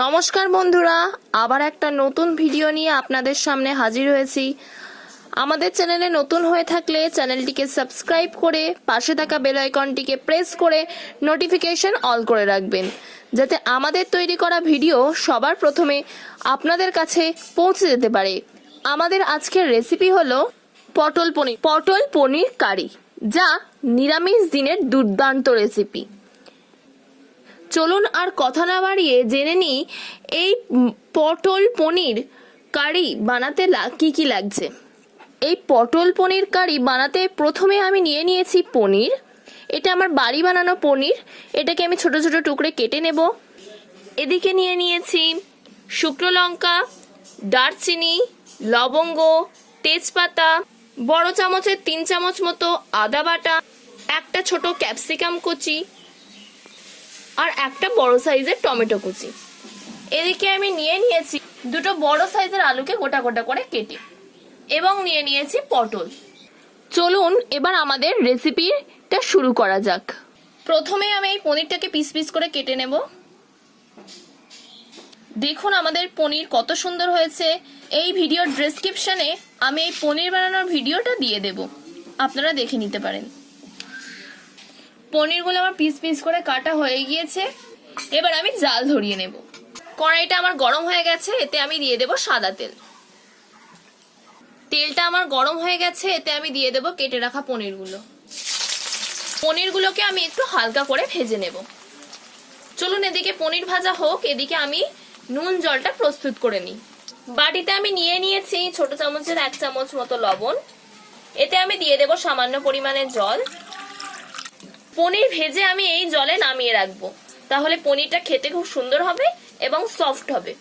নমস্কার বন্ধুরা, আবার একটা নতুন ভিডিও নিয়ে আপনাদের সামনে হাজির হয়েছি। আমাদের চ্যানেলে নতুন হয়ে থাকলে চ্যানেলটিকে সাবস্ক্রাইব করে, পাশে থাকা বেল আইকনটিকে প্রেস করে, নোটিফিকেশন অল করে রাখবেন, যাতে আমাদের তৈরি করা ভিডিও সবার প্রথমে আপনাদের কাছে পৌঁছে যেতে পারে। আমাদের আজকের রেসিপি হলো পটল পনির পটল পনির কারি, যা নিরামিষ দিনের দুর্দান্ত রেসিপি চলুন আর কথা না বাড়িয়ে জেনে নিই, এই পটল পনির কারি বানাতে কি কি লাগছে? এই পটল পনির কারি বানাতে প্রথমে আমি নিয়ে নিয়েছি পনির। এটা আমার বাড়ি বানানো পনির। এটাকে আমি ছোট ছোট টুকরে কেটে নেব। এদিকে নিয়ে নিয়েছি শুকনো লঙ্কা, দারচিনি, লবঙ্গ, তেজপাতা, বড় চামচের তিন চামচ মতো আদা বাটা, একটা ছোট ক্যাপসিকাম কুচি আর একটা বড় সাইজের টমেটো কুচি। এদিকে আমি নিয়ে নিয়েছি দুটো বড় সাইজের আলুকে গোটা গোটা করে কেটে এবং নিয়ে নিয়েছি পটল। চলুন এবার আমাদের রেসিপিটা শুরু করা যাক। প্রথমে আমি এই পনিরটাকে পিস পিস করে কেটে নেব। দেখুন আমাদের পনির কত সুন্দর হয়েছে। এই ভিডিওর ডেসক্রিপশনে আমি এই পনির বানানোর ভিডিওটা দিয়ে দেব। আপনারা দেখে নিতে পারেন। পনিরগুলো আমার পিস পিস করে কাটা হয়ে গিয়েছে। এবার আমি জাল ধরিয়ে নেব। কড়াইটা আমার গরম হয়ে গেছে, এতে আমি দিয়ে দেব সাদা তেল। তেলটা আমার গরম হয়ে গেছে, এতে আমি দিয়ে দেব কেটে রাখা পনিরগুলো। পনিরগুলোকে আমি একটু হালকা করে ভেজে নেব। চলুন এদিকে পনির ভাজা হোক, এদিকে আমি নুন জলটা প্রস্তুত করে নিই। বাটিতে আমি নিয়ে নিয়েছি ছোট চামচের এক চামচ মতো লবণ। এতে আমি দিয়ে দেব সামান্য পরিমাণে জল। পনির ভেজে আমি এই জলে নামিয়ে রাখব। তাহলে পনিরটা খেতে খুব সুন্দর হবে এবং সফট হবে।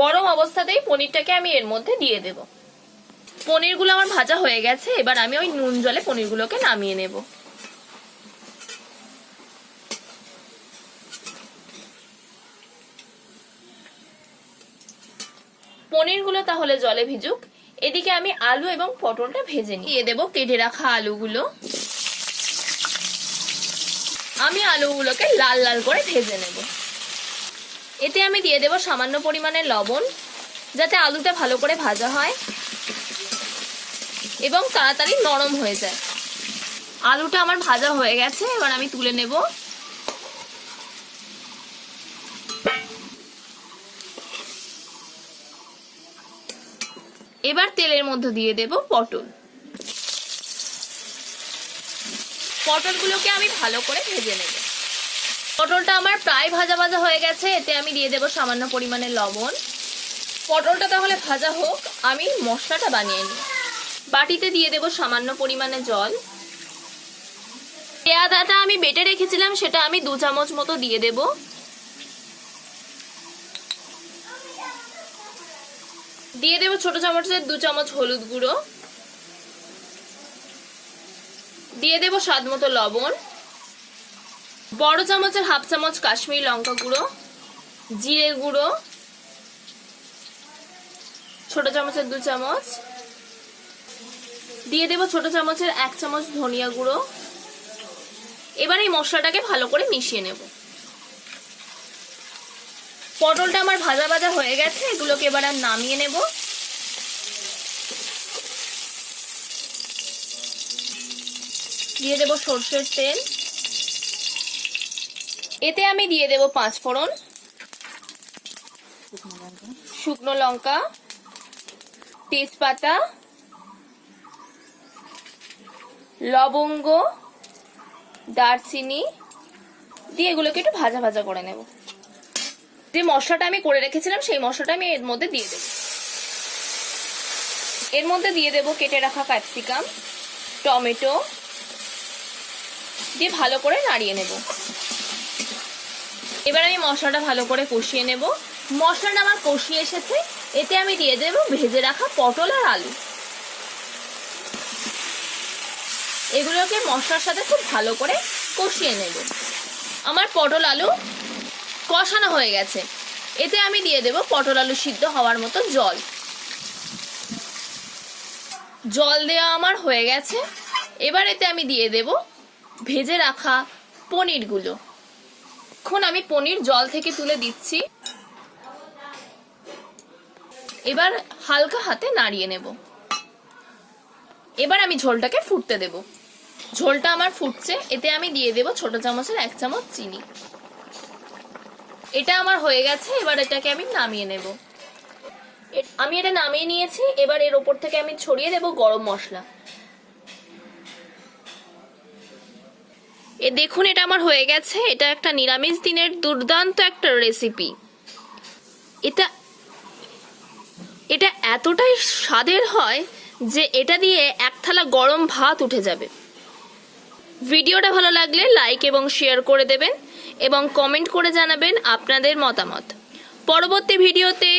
গরম অবস্থাতেই পনিরটাকে আমি এর মধ্যে দিয়ে দেব। পনিরগুলো আমার ভাজা হয়ে গেছে, এবার আমি ওই নুন জলে পনিরগুলোকে নামিয়ে নেব। পনিরগুলো তাহলে জলে ভিজুক। এদিকে আমি আলু এবং পটলটা ভেজে নিয়ে দেবো কেটে রাখা আলুগুলো। আমি আলুগুলোকে লাল লাল করে ভেজে নেব। এতে আমি দিয়ে দেব সামান্য পরিমাণে লবণ, যাতে আলুটা ভালো করে ভাজা হয় এবং তাড়াতাড়ি নরম হয়ে যায়। আলুটা আমার ভাজা হয়ে গেছে, এবার আমি তুলে নেব। এবার তেলের মধ্যে দিয়ে দেব পটল। পটলগুলোকে আমি ভালো করে ভেজে নেব। পটলটা আমার প্রায় ভাজা ভাজা হয়ে গেছে, এতে আমি দিয়ে দেব সামান্য পরিমাণে লবণ। পটলটা তাহলে ভাজা হোক, আমি মশলাটা বানিয়ে নিই। বাটিতে দিয়ে দেব সামান্য পরিমাণে জল। পেয়াদাটা আমি বেটে রেখেছিলাম, সেটা আমি দু চামচ মতো দিয়ে দেব। দিয়ে দেব ছোট চামচের দু চামচ হলুদ গুঁড়ো। দিয়ে দেব স্বাদ মতো লবণ, বড় চামচের হাফ চামচ কাশ্মীরি লঙ্কা গুঁড়ো, জিরে গুঁড়ো, ছোট চামচের দু চামচ, দিয়ে দেব ছোট চামচের এক চামচ ধনিয়া গুঁড়ো। এবার এই মশলাটাকে ভালো করে মিশিয়ে নেব। পটলটা আমার ভাজা ভাজা হয়ে গেছে, এগুলোকে এবার আর নামিয়ে নেব। দিয়ে দেব সর্ষের তেল। এতে আমি দিয়ে দেব পাঁচ ফোড়ন। শুকনো লঙ্কা। তেজপাতা। লবঙ্গ। দারচিনি। দিয়ে এগুলোকে একটু ভাজা ভাজা করে নেব। যে মশলাটা আমি করে রেখেছিলাম, সেই মশলাটা আমি এর মধ্যে দিয়ে দেব। এর মধ্যে দিয়ে দেব কেটে রাখা ক্যাপসিকাম টমেটো। দিয়ে ভালো করে নাড়িয়ে নেব। এবার আমি মশলাটা ভালো করে কষিয়ে নেব। মশলাটা আমার কষিয়ে এসেছে। এতে আমি দিয়ে দেব ভেজে রাখা পটল আর আলু। এগুলোকে মশলার সাথে খুব ভালো করে কষিয়ে নেব। আমার পটল আলু কষানো হয়ে গেছে। এতে আমি দিয়ে দেব পটল আলু সিদ্ধ হওয়ার মতো জল। জল দেওয়া আমার হয়ে গেছে। এবার এতে আমি দিয়ে দেব ভেজে রাখা পনিরগুলো। এখন আমি পনির জল থেকে তুলে দিচ্ছি। এবার হালকা হাতে নাড়িয়ে নেব। এবার আমি ঝোলটাকে ফুটতে দেব। ঝোলটা আমার ফুটছে, এতে আমি দিয়ে দেব ছোট চামচের এক চামচ চিনি। এটা আমার হয়ে গেছে, এবার এটাকে আমি নামিয়ে নেব। আমি এটা নামিয়ে নিয়েছি, এবার এর ওপর থেকে আমি ছড়িয়ে দেব গরম মশলা। এ দেখুন, এটা আমার হয়ে গেছে। এটা একটা নিরামিষ দিনের দুর্দান্ত একটা রেসিপি এটা এটা এতটাই স্বাদের হয় যে এটা দিয়ে এক থালা গরম ভাত উঠে যাবে। ভিডিওটা ভালো লাগলে লাইক এবং শেয়ার করে দেবেন এবং কমেন্ট করে জানাবেন আপনাদের মতামত। পরবর্তী ভিডিওতে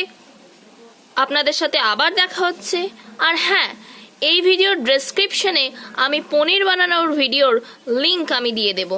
আপনাদের সাথে আবার দেখা হচ্ছে। আর হ্যাঁ এই ভিডিওর ডেসক্রিপশনে আমি পনির বানানোর ভিডিওর লিংক আমি দিয়ে দেবো।